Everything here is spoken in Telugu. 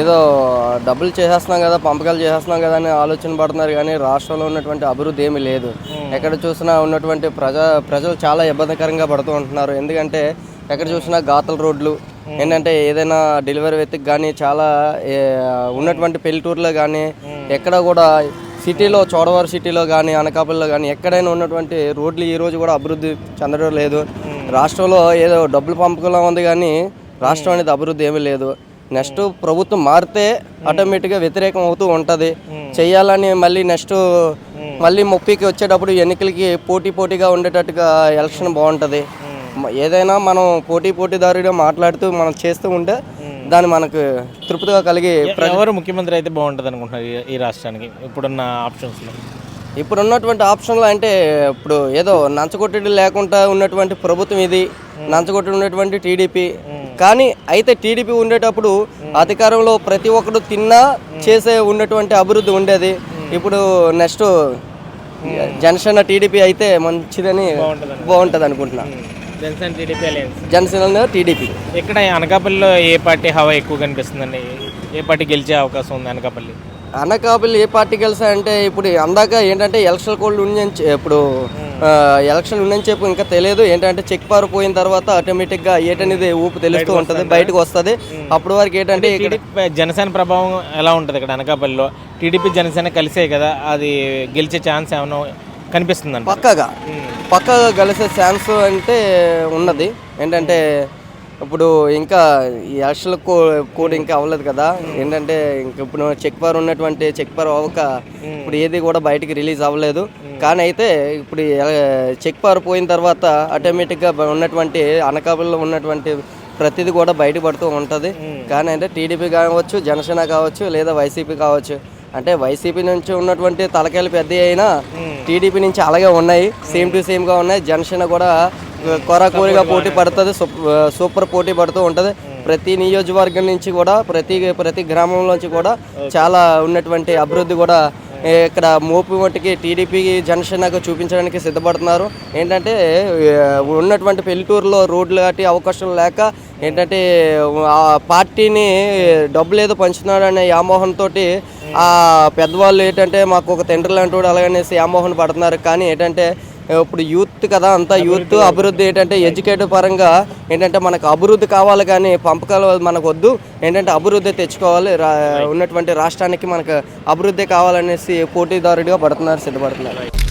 ఏదో డబ్బులు చేసేస్తున్నాం కదా పంపకాలు చేసేస్తున్నాం కదా అని ఆలోచన పడుతున్నారు కానీ రాష్ట్రంలో ఉన్నటువంటి అభివృద్ధి ఏమీ లేదు. ఎక్కడ చూసినా ఉన్నటువంటి ప్రజా ప్రజలు చాలా ఇబ్బందికరంగా పడుతూ ఉంటున్నారు. ఎందుకంటే ఎక్కడ చూసినా గాతల రోడ్లు ఏంటంటే ఏదైనా డెలివరీ వ్యక్తికి కానీ చాలా ఉన్నటువంటి పెళ్ళిటూర్లో కానీ ఎక్కడ కూడా సిటీలో చోడవరం సిటీలో కానీ అనకాపల్లిలో కానీ ఎక్కడైనా ఉన్నటువంటి రోడ్లు ఈ రోజు కూడా అభివృద్ధి చెందడం లేదు. రాష్ట్రంలో ఏదో డబ్బులు పంపకంలో ఉంది కానీ రాష్ట్రం అనేది అభివృద్ధి ఏమీ లేదు. నెక్స్ట్ ప్రభుత్వం మారితే ఆటోమేటిక్గా వ్యతిరేకం అవుతూ ఉంటుంది. చెయ్యాలని మళ్ళీ నెక్స్ట్ మళ్ళీ ముప్పికి వచ్చేటప్పుడు ఎన్నికలకి పోటీ పోటీగా ఉండేటట్టుగా ఎలక్షన్ బాగుంటుంది. ఏదైనా మనం పోటీ పోటీదారుగా మాట్లాడుతూ మనం చేస్తూ ఉంటే దాన్ని మనకు తృప్తిగా కలిగి ఎవరు ముఖ్యమంత్రి అయితే బాగుంటుంది అనుకుంటున్నారు ఈ- రాష్ట్రానికి? ఇప్పుడున్న ఆప్షన్స్లో. ఇప్పుడు ఉన్నటువంటి ఆప్షన్లు అంటే ఇప్పుడు ఏదో నంచగొట్టడి లేకుండా ఉన్నటువంటి ప్రభుత్వం ఇది. నంచగొట్టడి ఉన్నటువంటి టీడీపీ. కానీ అయితే టీడీపీ ఉండేటప్పుడు అధికారంలో ప్రతి ఒక్కరు తిన్నా చేసే ఉన్నటువంటి అభివృద్ధి ఉండేది. ఇప్పుడు నెక్స్ట్ జనసేన టీడీపీ అయితే మంచిదని బాగుంటుంది అనుకుంటున్నా. జనసేన టీడీపీ అలయన్స్ జనసేన టీడీపీ. ఇక్కడ అనకాపల్లిలో ఏ పార్టీ హవా ఎక్కువ కనిపిస్తుందండి? ఏ పార్టీ గెలిచే అవకాశం ఉంది అనకాపల్లి? అనకాపల్లి ఏ పార్టీ గెలిచాయంటే ఇప్పుడు అందాక ఏంటంటే ఎలక్షన్ కోడ్ ఉందని ఇప్పుడు ఎలక్షన్ ఉందని చెప్పి ఇంకా తెలియదు. ఏంటంటే చెక్ పవర్ పోయిన తర్వాత ఆటోమేటిక్గా ఏటనేది ఊపు తెలుస్తూ ఉంటుంది బయటకు వస్తుంది. అప్పటి వరకు ఏంటంటే జనసేన ప్రభావం ఎలా ఉంటుంది ఇక్కడ అనకాపల్లిలో? టీడీపీ జనసేన కలిసే కదా అది గెలిచే ఛాన్స్ ఏమైనా కనిపిస్తుందంట పక్కగా. పక్కగా కలిసే ఛాన్స్ అంటే ఉన్నది. ఏంటంటే ఇప్పుడు ఇంకా ఈ ఎలక్షన్ కో కోడ్ ఇంకా అవ్వలేదు కదా. ఏంటంటే ఇంక ఇప్పుడు చెక్ పవర్ ఉన్నటువంటి చెక్ పవర్ అవ్వక ఇప్పుడు ఏది కూడా బయటికి రిలీజ్ అవ్వలేదు. కానీ అయితే ఇప్పుడు చెక్ పవర్ పోయిన తర్వాత ఆటోమేటిక్గా ఉన్నటువంటి అనకాపల్లిలో ఉన్నటువంటి ప్రతిదీ కూడా బయటపడుతూ ఉంటుంది. కానీ అంటే టీడీపీ కావచ్చు జనసేన కావచ్చు లేదా వైసీపీ కావచ్చు. అంటే వైసీపీ నుంచి ఉన్నటువంటి తలకాయలు పెద్ద అయినా టీడీపీ నుంచి అలాగే ఉన్నాయి. సేమ్ టు సేమ్గా ఉన్నాయి. జనసేన కూడా కొరకూరిగా పోటీ పడుతుంది సూప్- సూపర్ పోటీ పడుతూ ఉంటుంది. ప్రతి నియోజకవర్గం నుంచి కూడా ప్రతి ప్రతి గ్రామం నుంచి కూడా చాలా ఉన్నటువంటి అభివృద్ధి కూడా ఇక్కడ మోపు మట్టుకి టీడీపీ జనసేనకు చూపించడానికి సిద్ధపడుతున్నారు. ఏంటంటే ఉన్నటువంటి పెళ్ళిటూరులో రోడ్లు కట్టి అవకాశం లేక ఏంటంటే ఆ పార్టీని డబ్బులు ఏదో పంచుతున్నాడు అనే వ్యామోహంతో ఆ పెద్దవాళ్ళు ఏంటంటే మాకు ఒక తండ్రి లాంటి వాడు అలాగనేసి వ్యామోహం పడుతున్నారు. కానీ ఏంటంటే ఇప్పుడు యూత్ కదా అంతా యూత్ అభివృద్ధి ఏంటంటే ఎడ్యుకేటివ్ పరంగా ఏంటంటే మనకు అభివృద్ధి కావాలి కానీ పంపకాలు మనకు వద్దు ఏంటంటే అభివృద్ధి తెచ్చుకోవాలి. ఉన్నటువంటి రాష్ట్రానికి మనకు అభివృద్ధి కావాలనేసి పోటీదారుడిగా పడుతున్నారు సిద్ధపడుతున్నారు.